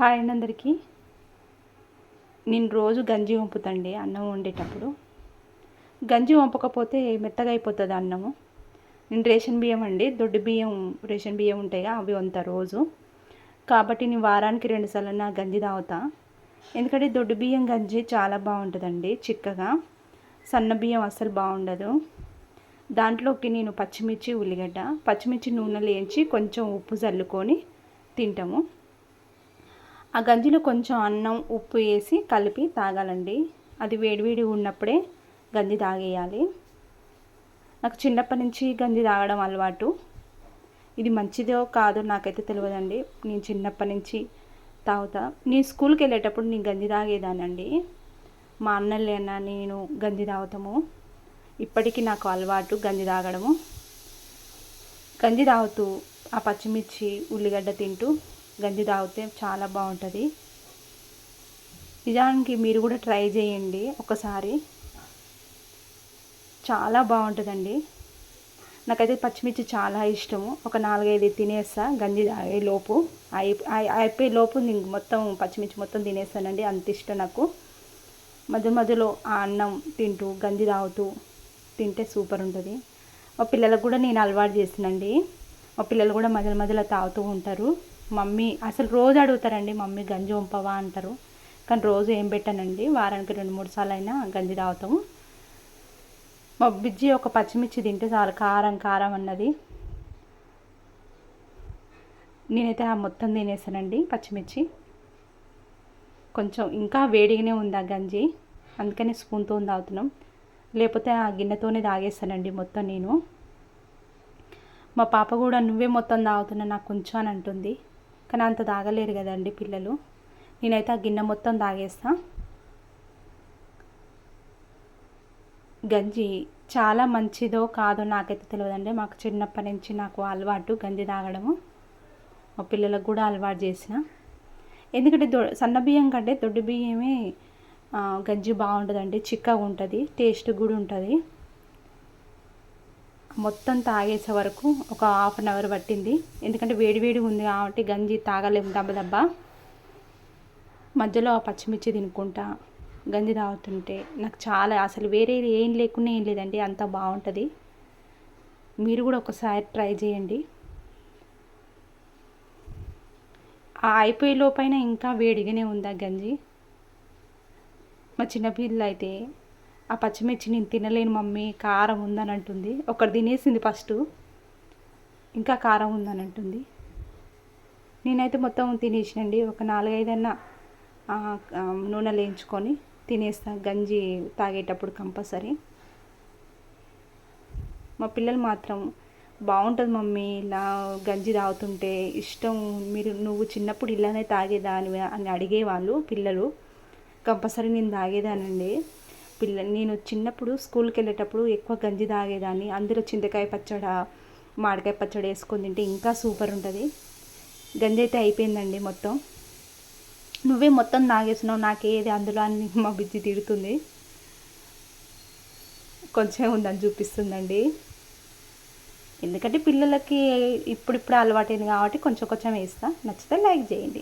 Hi అండి అందరికీ. నేను రోజు గంజి వంపుతండి అన్నం వండేటప్పుడు. గంజి వంపకపోతే మెత్తగా అయిపోతుంది అన్నము. నేను రేషన్ బియ్యం అండి దొడ్డు బియ్యం రేషన్ బియ్యం ఉంటాయా అవి వంతా రోజు. కాబట్టి నేను వారానికి రెండుసార్లు నా గంజి తాగుతా. ఎందుకంటే దొడ్డు బియ్యం గంజి చాలా బాగుంటుందండి చిక్కగా. సన్న బియ్యం అస్సలు బాగుండదు. దాంట్లోకి నేను పచ్చిమిర్చి ఉల్లిగడ్డ. పచ్చిమిర్చి నూనెలో వేయించి కొంచెం ఉప్పు చల్లుకొని తింటాము. ఆ గంజిలో కొంచెం అన్నం ఉప్పు వేసి కలిపి తాగాలండి. అది వేడివేడి ఉన్నప్పుడే గంజి తాగేయాలి. నాకు చిన్నప్పటి నుంచి గంజి తాగడం అలవాటు. ఇది మంచిదో కాదో నాకైతే తెలియదండి. నేను చిన్నప్పటి నుంచి తాగుతా. నేను స్కూల్కి వెళ్ళేటప్పుడు నేను గంజి తాగేదానండి మా అన్నలేనా నేను గంజి తాగుతాము. ఇప్పటికీ నాకు అలవాటు గంజి తాగడము. గంజి తాగుతూ ఆ పచ్చిమిర్చి ఉల్లిగడ్డ తింటూ గంజి తాగితే చాలా బాగుంటుంది. నిజానికి మీరు కూడా ట్రై చేయండి ఒకసారి. చాలా బాగుంటుందండి. నాకైతే పచ్చిమిర్చి చాలా ఇష్టము. ఒక నాలుగైదు తినేస్తా గంజి తాగే లోపు. అయిపోయే లోపు నేను మొత్తం పచ్చిమిర్చి మొత్తం తినేస్తానండి. అంత ఇష్టం నాకు. మధ్య మధ్యలో ఆ అన్నం తింటూ గంజి తాగుతూ తింటే సూపర్ ఉంటుంది. మా పిల్లలకు కూడా నేను అలవాటు చేసినండి మా పిల్లలు కూడా మధ్య మధ్యలో తాగుతూ ఉంటారు. మమ్మీ అసలు రోజు అడుగుతారండి మమ్మీ గంజి ఉంపవా అంటారు. కానీ రోజు ఏం పెట్టానండి వారానికి రెండు మూడు సార్లు అయినా గంజి తాగుతాము. మా బిజ్జి ఒక పచ్చిమిర్చి తింటే చాలా కారం కారం అన్నది. నేనైతే ఆ మొత్తం తినేసానండి పచ్చిమిర్చి. కొంచెం ఇంకా వేడిగానే ఉంది ఆ గంజి అందుకని స్పూన్తో తాగుతున్నాం. లేకపోతే ఆ గిన్నెతోనే తాగేస్తానండి మొత్తం నేను. మా పాప కూడా నువ్వే మొత్తం తాగుతున్నా నాకు కొంచెం అని అంటుంది. కానీ అంత తాగలేరు కదండి పిల్లలు. నేనైతే ఆ గిన్నె మొత్తం తాగేస్తా. గంజి చాలా మంచిదో కాదో నాకైతే తెలియదండి మాకు చిన్నప్పటి నుంచి నాకు అలవాటు గంజి తాగడము. మా పిల్లలకు కూడా అలవాటు చేసిన. ఎందుకంటే దొ సన్న బియ్యం కంటే దొడ్డు బియ్యమే గంజి బాగుంటుందండి. చిక్కగా ఉంటుంది. టేస్ట్ కూడా ఉంటుంది. మొత్తం తాగేసే వరకు ఒక హాఫ్ అన్ అవర్ పట్టింది. ఎందుకంటే వేడి ఉంది కాబట్టి గంజి తాగలేము దెబ్బ దెబ్బ. మధ్యలో ఆ పచ్చిమిర్చి తినుకుంటా. గంజి తాగుతుంటే నాకు చాలా అసలు వేరే ఏం లేకుండా ఏం లేదండి అంత బాగుంటుంది. మీరు కూడా ఒకసారి ట్రై చేయండి. ఆ అయిపోయే లోపైన ఇంకా వేడిగానే ఉంది ఆ గంజి. మా చిన్నపిల్లలు అయితే ఆ పచ్చిమిర్చి నేను తినలేను మమ్మీ కారం ఉందని అంటుంది ఒకటి తినేసింది ఫస్ట్ ఇంకా కారం ఉందని అంటుంది నేనైతే మొత్తం తినేసినండి. ఒక నాలుగైదన్నా నూనె లేంచుకొని తినేస్తా. గంజి తాగేటప్పుడు కంపల్సరీ. మా పిల్లలు మాత్రం బాగుంటుంది మమ్మీ. ఇలా గంజి తాగుతుంటే ఇష్టం. మీరు నువ్వు చిన్నప్పుడు ఇలానే తాగేదాని అని అడిగేవాళ్ళు పిల్లలు. కంపల్సరీ నేను తాగేదానండి. పిల్ల నేను చిన్నప్పుడు స్కూల్కి వెళ్ళేటప్పుడు ఎక్కువ గంజి తాగేదాన్ని. అందులో చింతకాయ పచ్చడ మామిడికాయ పచ్చడి వేసుకొని తింటే ఇంకా సూపర్ ఉంటుంది. గంజి అయితే అయిపోయిందండి మొత్తం. నువ్వే మొత్తం తాగేసినావు నాకేది అందులో అని మా బిజ్జి తిడుతుంది. కొంచెం ఉందని చూపిస్తుందండి. ఎందుకంటే పిల్లలకి ఇప్పుడిప్పుడు అలవాటైంది కాబట్టి కొంచెం కొంచెం వేస్తా. నచ్చితే లైక్ చేయండి.